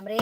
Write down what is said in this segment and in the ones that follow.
थांब रे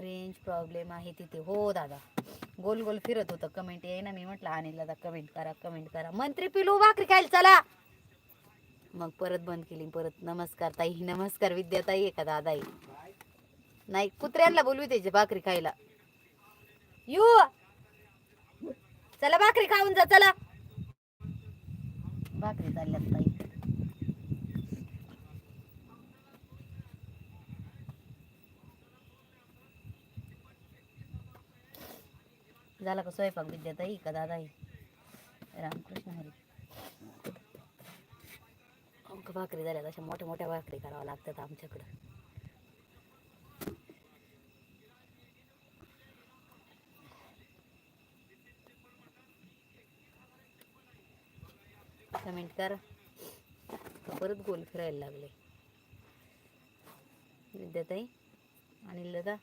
range problem आहे तिथे. हो दादा. गोल गोल फिरत होतं. कमेंट येई ना मी म्हटलं अनिल दादा कमेंट करा कमेंट करा. मंत्री पिलू भाकरी खायला चला. मग परत बंद केली. परत नमस्कार ताई. नमस्कार विद्याताई. आहे का दादा नाही कुत्र्यांना बोलवी त्याची भाकरी खायला. यू! चला भाकरी खाऊन जा. चला. भाकरी चालल्यात ताई. झाला का स्वयंपाक विद्याताई? का दादाई? रामकृष्ण हरी. अमक भाकरी झाल्या तशा मोठ्या मोठ्या भाकरी कराव्या लागतात आमच्याकडं. कमेंट कर. परत गोल फिरायला लागले. विद्याताई आणि दादा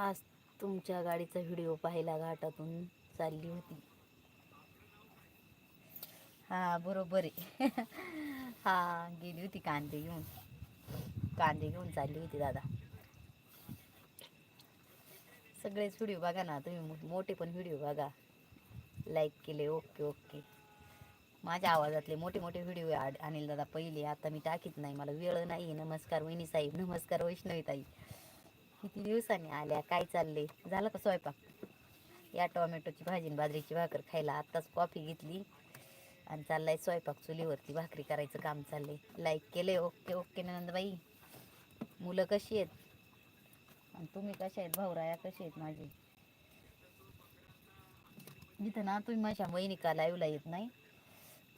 आज तुमच्या गाडीचा व्हिडिओ पाहिला घाटातून चालली होती. हा बरोबर आहे. हा गेली होती कांदे घेऊन. कांदे घेऊन चालली होती दादा. सगळेच व्हिडिओ बघा ना तुम्ही मोठे पण व्हिडिओ बघा. लाईक केले ओके ओके माझ्या आवाजातले मोठे मोठे व्हिडिओ अनिल दादा पहिले आता मी टाकीत नाही मला वेळ नाही नमस्कार वहिनी साहेब. नमस्कार वैष्णवी ताई. किती दिवसांनी आल्या? काय चालले झालं का स्वयंपाक? या टोमॅटोची भाजी आणि बाजरीची भाकर खायला आत्ताच कॉफी घेतली. आणि चाललाय स्वयंपाक चुलीवरती भाकरी करायचं काम चाललंय. लाईक केले ओके ओके नंदबाई. मुलं कशी आहेत? आणि तुम्ही कशा आहेत? भाऊराया कशी आहेत माझी? इथं ना तुम्ही माझ्या वहिनिका लाईव्हला येत नाही.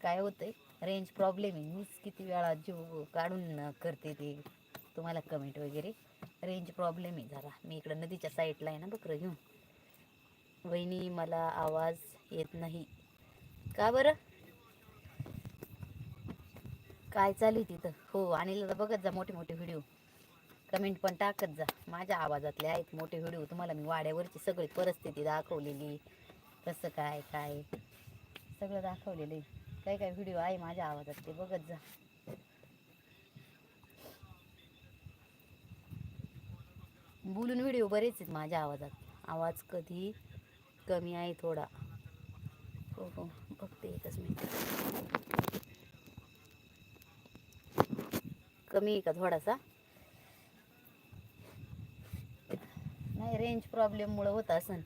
काय होतंय? रेंज प्रॉब्लेम आहे. मीच किती वेळा जीव काढून करते ते. तुम्हाला कमेंट वगैरे. रेंज प्रॉब्लेम आहे जरा. मी इकडं नदीच्या साईडला आहे ना बकरं घेऊन. वहिनी मला आवाज येत नाही. का बरं? काय चालू तिथं? हो आणि बघत जा मोठे मोठे व्हिडिओ कमेंट पण टाकत जा. माझ्या आवाजातले आहेत मोठे व्हिडिओ तुम्हाला मी वाड्यावरची सगळी परिस्थिती दाखवलेली. कसं काय काय? सगळं दाखवलेलं आहे. काय काय व्हिडिओ आहे माझ्या आवाजात ते बघत जा. बोलून व्हिडिओ बरेच आहेत माझ्या आवाजात. आवाज कधी कमी आहे थोडा. हो हो बघते एकच मिनिट. कमी आहे का थोडासा? नाही रेंज प्रॉब्लेममुळं होत असन.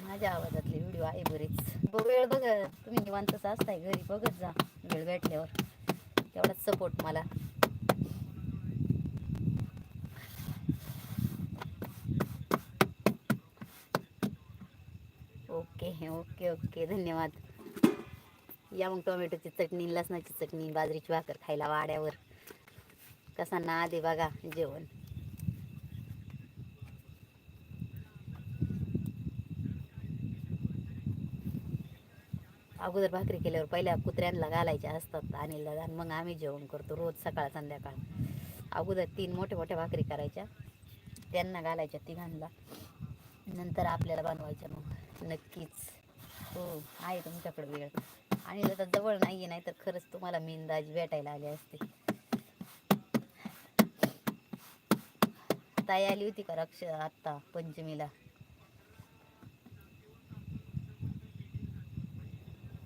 माझ्या आवाजातले व्हिडिओ आहे बरेच. वेळ बघा तुम्ही निवांतच असताय. घरी बघत जा. वेळ भेटल्यावर. तेवढाच सपोर्ट मला. ओके ओके ओके धन्यवाद. या मग टोमॅटोची चटणी लसणाची चटणी बाजरीची भाकर खायला वाड्यावर. कसा ना आधी बघा जेवण. अगोदर भाकरी केल्यावर पहिल्या कुत्र्यांना घालायच्या असतात आणि लदान मग आम्ही जेवण करतो रोज सकाळ संध्याकाळ. अगोदर तीन मोठ्या मोठ्या भाकरी करायच्या. त्यांना घालायच्या तिघांना. नंतर आपल्याला बनवायच्या मग. नक्कीच. हो आहे तुमच्याकडे वेळ. आणि आता जवळ नाही आहे नाही तर खरंच तुम्हाला मी अंदाज भेटायला आले असते. ताई आली होती का रक्ष आत्ता पंचमीला?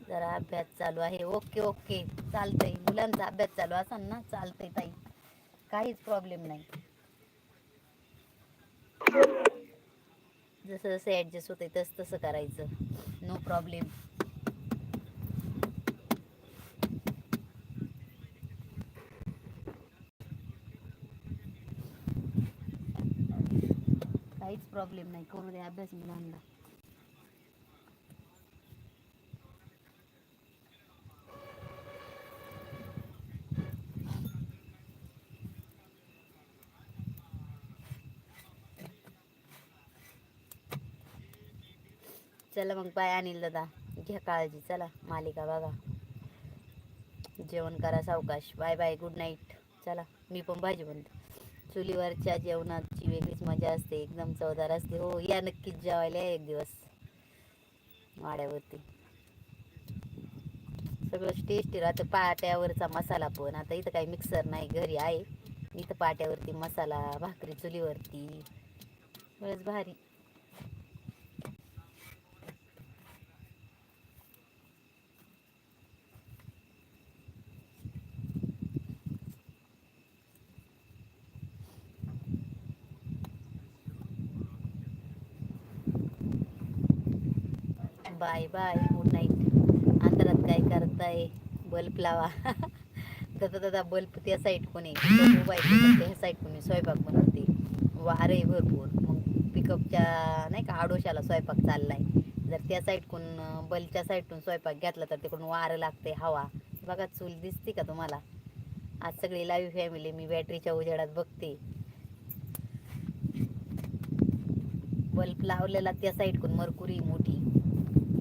जरा अभ्यास चालू आहे. Okay okay. चालतंय. मुलांचा अभ्यास चालू असाल ना? चालतंय ताई. काहीच प्रॉब्लेम नाही. जसं जसं ॲडजस्ट होतंय तसं तसं करायचं. नो प्रॉब्लेम काहीच प्रॉब्लेम नाही. करू दे अभ्यास मुलांना चला मग बाय अनिल दादा. घ्या काळजी चला. मालिका बघा. जेवण करा सावकाश. बाय बाय गुड नाईट चला मी पण भाजी बनतो. चुलीवरच्या जेवणाची वेगळीच मजा असते. एकदम चवदार असते. हो या नक्कीच जेवायला एक दिवस. वाड्यावरती. सगळं टेस्टी राहतं. पाट्यावरचा मसाला पण. आता इथं काही मिक्सर नाही. घरी आहे. इथं पाट्यावरती मसाला भाकरी चुलीवरती. बरंच भारी. Bye bye. गुड नाईट अंतरात काय करताय? बल्ब लावा. दादा दादा बल्ब त्या साईड कोणी मोबाईल त्या साईड कोणी स्वयंपाक बनवते. वारे आहे भरपूर. मग पिकअपच्या नाही का आडोशाला स्वयंपाक चाललाय. जर त्या साईडकून बल्बच्या साईडतून स्वयंपाक घेतला तर तिकडून वारं लागते हवा. बघा चूल दिसते का तुम्हाला? आज सगळी लाईव्ह फॅमिली मी बॅटरीच्या उजेडात बघते. बल्ब लावलेला त्या साईडकून मरकुरी मोठी.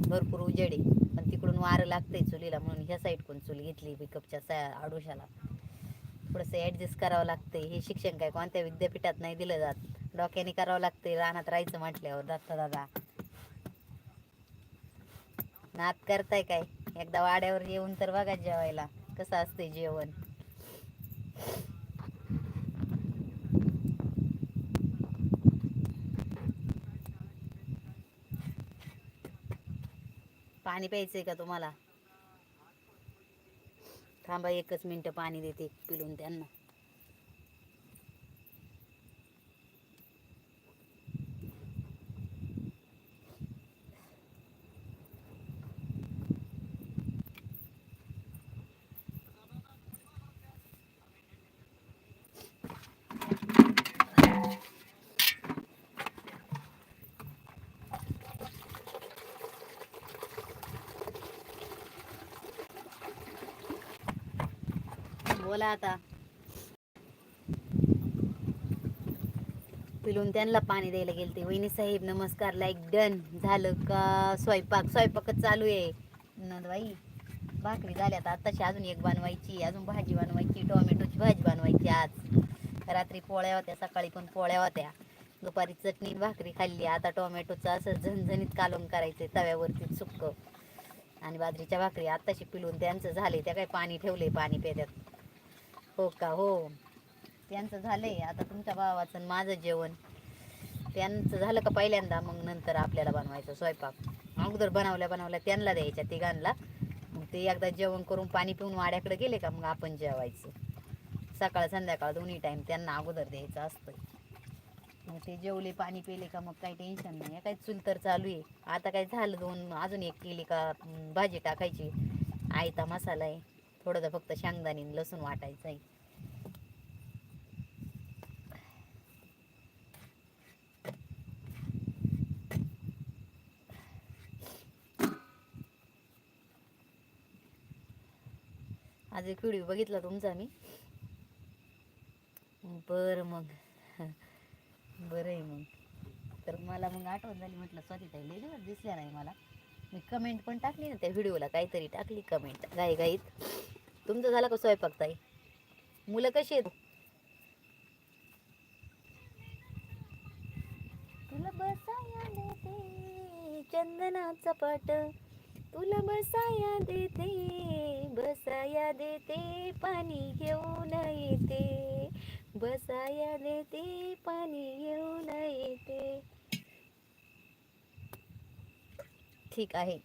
भरपूर उजेडे पण तिकडून वारं लागतंय चुलीला म्हणून ह्या साईडकडून चूल घेतली पिकअपच्या सा आडोशाला. थोडंसं ॲडजस्ट करावं लागतंय. हे शिक्षण काय कोणत्या विद्यापीठात नाही दिलं जात. डोक्याने करावं लागतंय. रानात राहायचं म्हटल्यावर. दत्ता दादा. नात करताय काय? एकदा वाड्यावर येऊन तर बघा जेवायला. कसं असतंय जेवण? पाणी प्यायचंय का तुम्हाला? थांबा एकच मिनिट पाणी देते पिलून त्यांना. बोला आता. पिलून त्यांना पाणी द्यायला गेलते. वहिनी साहेब नमस्कार लाईक डन झालं का? स्वयंपाक स्वयंपाकच चालू आहे. नंदबाई भाकरी झाल्यात आत्ताशी अजून एक बनवायची अजून भाजी बनवायची टोमॅटोची भाजी बनवायची आज. रात्री पोळ्या होत्या सकाळी पण पोळ्या होत्या. दुपारी चटणी भाकरी खाल्ली. आता टोमॅटोचं असं झणझणीत कालवून करायचं तव्यावरती सुक्क. आणि बाजरीच्या भाकरी आत्ताशी पिलून त्यांचं झाले त्या काय पाणी ठेवले पाणी पेद्यात हो का? हो. त्यांचं झालंय. आता तुमच्या भावाचं आणि माझं जेवण. त्यांचं झालं का पहिल्यांदा? मग नंतर आपल्याला बनवायचं स्वयंपाक. अगोदर बनवल्या बनवल्या त्यांना द्यायच्या तिघांना. मग ते एकदा जेवण करून पाणी पिऊन वाड्याकडे गेले का? मग आपण जेवायचं. सकाळ संध्याकाळ दोन्ही टाईम त्यांना अगोदर द्यायचं असतं मग ते जेवले पाणी पिले का? मग काही टेन्शन नाही काही चूल तर चालू आहे. आता काय झालं दोन? अजून एक केली का? भाजी टाकायची. आयता मसाला आहे. थोडंसं फक्त शेंगदाणी लसूण वाटायचं आहे. आज एक व्हिडिओ बघितला तुमचा मी. बरं मग. बरं आहे मग. तर मला मग आठवण झाली म्हटलं स्वाती ताई लई दिवस दिसल्या नाही मला. मी कमेंट पण टाकली ना त्या व्हिडिओला काहीतरी टाकली कमेंट गाई गाईत तुमचं झाला का स्वयंपाक ताई? मुलं कशी आहेत? तुला बसाया देते चंदनाचा पाट तुला बसाया देते बसाया देते पाणी घेऊन येते. बसाया देते पाणी घेऊन येते. ठीक आहे.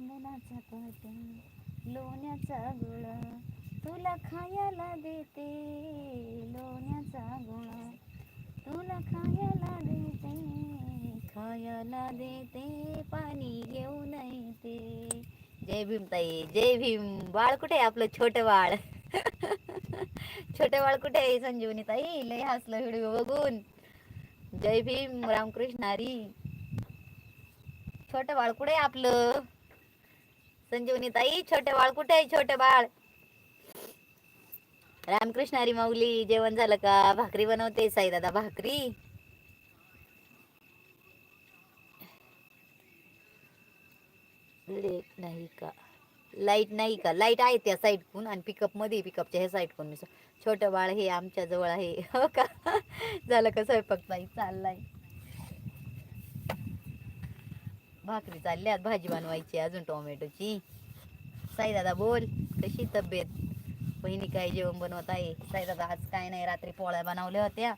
चंदनाचा पाट लोण्याचा गोळा तुला खायला देते. लोण्याचा गोळा तुला खायला देते. खायला देते पाणी घेऊन येते. जय भीम ताई जय भीम. बाळ कुठे आहे आपलं छोटं बाळ? छोटं बाळ कुठे आहे संजीवनी ताई? लय हसलं व्हिडिओ बघून. जय भीम रामकृष्ण हरी. छोटं बाळ कुठे आहे आपलं? संजीवनी ताई छोटे बाळ कुठे? आहे छोटे बाळ. रामकृष्ण हरी माऊली जेवण झालं का? भाकरी बनवते साई दादा भाकरी. लेट नाही का? लाइट नाही का? लाइट आहे त्या साईडकून आणि पिकअपमध्ये पिकअपच्या ह्या साईडकून मी छोटं बाळ हे आमच्या जवळ आहे. हो का? झालं का स्वयंपाक नाही चाललाय. भाकरी चालल्यात भाजी बनवायची अजून टोमॅटोची. साई दादा बोल कशी तब्येत? बहिणी काय जेवण बनवत आहे? साई दादा आज काय नाही रात्री पोळ्या बनवल्या होत्या.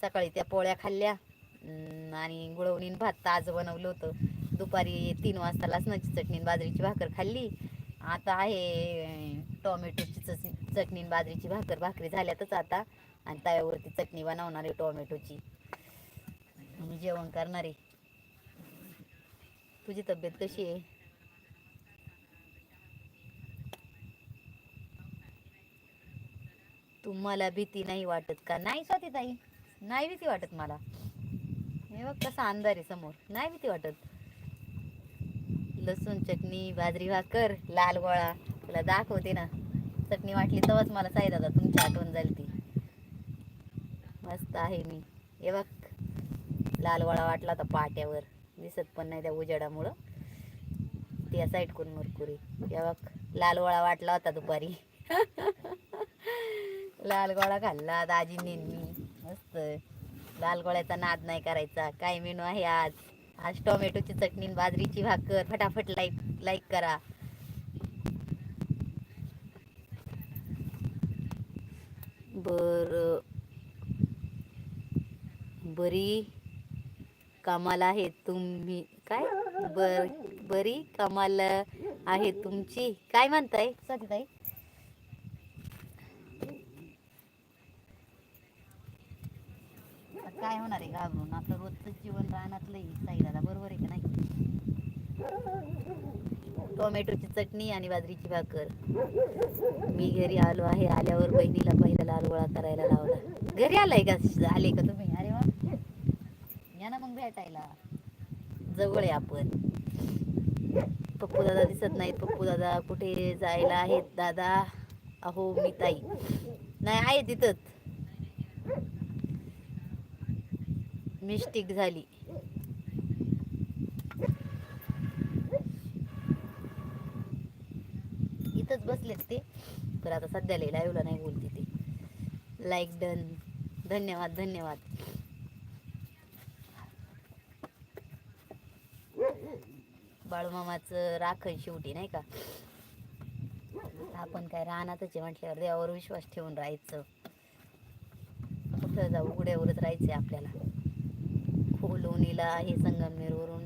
सकाळी त्या पोळ्या खाल्ल्या. आणि गुळवणीन भात ताज बनवलं होतं. दुपारी तीन वाजता लसणाची चटणी बाजरीची भाकर खाल्ली. आता आहे टोमॅटोची चटणी बाजरीची भाकर भाकरी झाल्यातच आता. आणि तव्यावरती चटणी बनवणार आहे टोमॅटोची. मी जेवण करणार आहे. तुझी तब्येत कशी आहे? तुम्हाला भीती नाही वाटत का? नाही स्वाती ताई. नाही भीती वाटत मला. हे बघ कसा अंधार आहे समोर. नाही भीती वाटत. लसूण चटणी बाजरी भाकर लाल गोळा. तुला दाखवते ना. चटणी वाटली तेव्हाच मला साई दादा तुमची आठवण झाली ती. मस्त आहे मी. हे बघ. लाल गोळा वाटला तर पाट्यावर. दिसत पण नाही त्या उजेडामुळं. त्या साईडकून मुरकुरी. हे बघ लाल गोळा वाटला होता दुपारी. लाल गोळा खाल्ला दाजींनी मस्त. लाल गोळ्याचा नाद नाही करायचा. काय मेनू आहे आज? आज टोमॅटोची चटणी बाजरीची भाकर. फटाफट लाईक लाईक करा. बर. बरी? कमाल आहे. तुम्ही काय? बर बरी कमाल आहे तुमची. काय म्हणताय स्वातीताई काय होणार आहे घाबरून? आपलं रोजचं जीवन रानातलं साई दादा बरोबर आहे का नाही? टोमॅटोची चटणी आणि बाजरीची भाकर. मी घरी आलो आहे आल्यावर बहिणीला पहिला लाल गोळा करायला लावला. घरी आलाय का? आले का तुम्ही? अरे वा. या ना मग भेटायला. जवळ आहे आपण. पप्पू दादा दिसत नाहीत. पप्पू दादा कुठे जायला आहेत? दादा अहो मी ताई. नाही आहे तिथंच. मिस्टेक झाली. इथंच बसलेत ते. तर आता सध्याला लाईव्हला नाही बोलते ते. लाईक डन धन्यवाद धन्यवाद. बाळूमामाचं राखण शेवटी नाही का? आपण काय राहणारच आहे म्हटल्यावर देवावर विश्वास ठेवून राहायचं. कुठं जाऊ उघड्यावरच राहायचंय आपल्याला. खोलोनीला हे संगमनेरवरून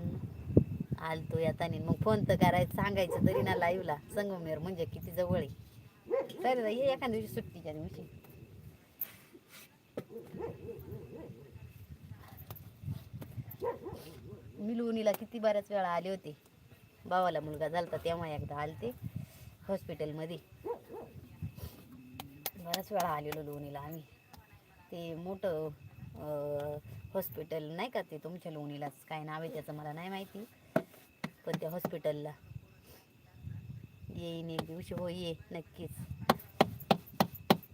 आलतो येतानी मग फोन तर करायचं सांगायचं तरी ना लाईव्हला संगमनेर म्हणजे किती जवळ आहे. तर ये एखाद्या दिवशी सुट्टीच्या दिवशी. मी लोणीला किती बऱ्याच वेळा आले होते. भावाला मुलगा झालता तेव्हा एकदा आलते हॉस्पिटलमध्ये. बऱ्याच वेळा आलेलो लोणीला आम्ही. ते मोठं हॉस्पिटल नाही का ते तुमच्या लोणीलाच? काय नाव आहे त्याचं मला नाही माहिती. पण त्या हॉस्पिटलला. येईन एक दिवशी हो ये नक्कीच.